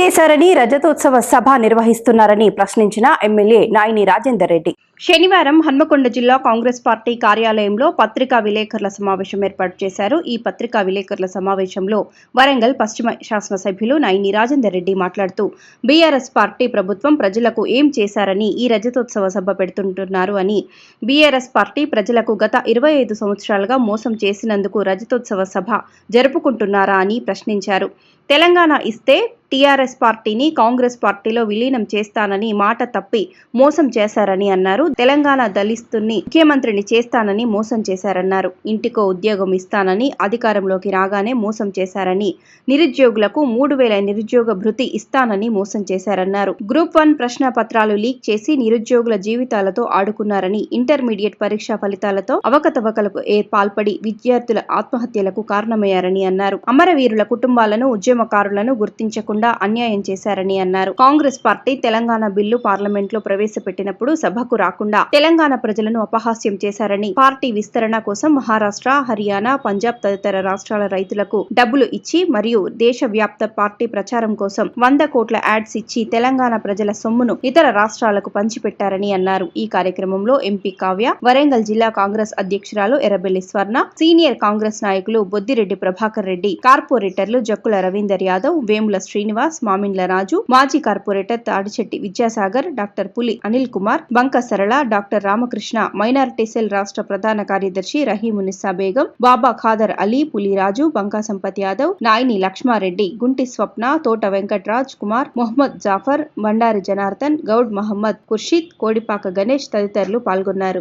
చేశారని రజతోత్సవ సభ నిర్వహిస్తున్నారని ప్రశ్నించిన ఎమ్మెల్యే నాయిని రాజేందర్ రెడ్డి. శనివారం హన్మకొండ జిల్లా కాంగ్రెస్ పార్టీ కార్యాలయంలో పత్రికా విలేకరుల సమావేశం ఏర్పాటు చేశారు. ఈ పత్రికా విలేకరుల సమావేశంలో వరంగల్ పశ్చిమ శాసనసభ్యులు నైని రాజేందర్ రెడ్డి మాట్లాడుతూ బీఆర్ఎస్ పార్టీ ప్రభుత్వం ప్రజలకు ఏం చేశారని ఈ రజతోత్సవ సభ పెడుతుంటున్నారు అని బీఆర్ఎస్ పార్టీ ప్రజలకు గత ఇరవై ఐదు సంవత్సరాలుగా మోసం చేసినందుకు రజతోత్సవ సభ జరుపుకుంటున్నారా అని ప్రశ్నించారు. తెలంగాణ ఇస్తే టీఆర్ఎస్ పార్టీని కాంగ్రెస్ పార్టీలో విలీనం చేస్తానని మాట తప్పి మోసం చేశారని అన్నారు. తెలంగాణ దళిస్తుని ముఖ్యమంత్రిని చేస్తానని మోసం చేశారన్నారు. ఇంటికో ఉద్యోగం ఇస్తానని అధికారంలోకి రాగానే మోసం చేశారని నిరుద్యోగులకు మూడు వేల నిరుద్యోగ భృతి ఇస్తానని మోసం చేశారన్నారు. గ్రూప్ వన్ ప్రశ్న పత్రాలు లీక్ చేసి నిరుద్యోగుల జీవితాలతో ఆడుకున్నారని ఇంటర్మీడియట్ పరీక్షా ఫలితాలతో అవకతవకలకు ఏ పాల్పడి విద్యార్థుల ఆత్మహత్యలకు కారణమయ్యారని అన్నారు. అమరవీరుల కుటుంబాలను ఉద్యమకారులను గుర్తించకుండా అన్యాయం చేశారని అన్నారు. కాంగ్రెస్ పార్టీ తెలంగాణ బిల్లు పార్లమెంట్లో ప్రవేశపెట్టినప్పుడు సభకు రాకుండా తెలంగాణ ప్రజలను అపహాస్యం చేశారని పార్టీ విస్తరణ కోసం మహారాష్ట్ర హర్యానా పంజాబ్ తదితర రాష్ట్రాల రైతులకు డబ్బులు ఇచ్చి మరియు దేశవ్యాప్త పార్టీ ప్రచారం కోసం వంద కోట్ల యాడ్స్ ఇచ్చి తెలంగాణ ప్రజల సొమ్మును ఇతర రాష్ట్రాలకు పంచిపెట్టారని అన్నారు. ఈ కార్యక్రమంలో ఎంపీ కావ్య వరంగల్ జిల్లా కాంగ్రెస్ అధ్యక్షురాలు ఎర్రబెల్లి స్వర్ణ సీనియర్ కాంగ్రెస్ నాయకులు బొద్దిరెడ్డి ప్రభాకర్ రెడ్డి కార్పొరేటర్లు జక్కుల రవీందర్ యాదవ్ వేముల శ్రీనివాస్ మామిండ్ల రాజు మాజీ కార్పొరేటర్ తాడిచెట్టి విద్యాసాగర్ డాక్టర్ పులి అనిల్ కుమార్ బంక సరళ డాక్టర్ రామకృష్ణ మైనారిటీ సెల్ రాష్ట్ర ప్రధాన కార్యదర్శి రహీమునిస్సా బేగం బాబా ఖాదర్ అలీ పులిరాజు బంకా సంపత్ యాదవ్ నాయని లక్ష్మారెడ్డి గుంటి స్వప్న తోట వెంకట్రాజ్ కుమార్ మొహమ్మద్ జాఫర్ బండారి జనార్దన్ గౌడ్ మహమ్మద్ ఖుర్షీద్ కోడిపాక గణేష్ తదితరులు పాల్గొన్నారు.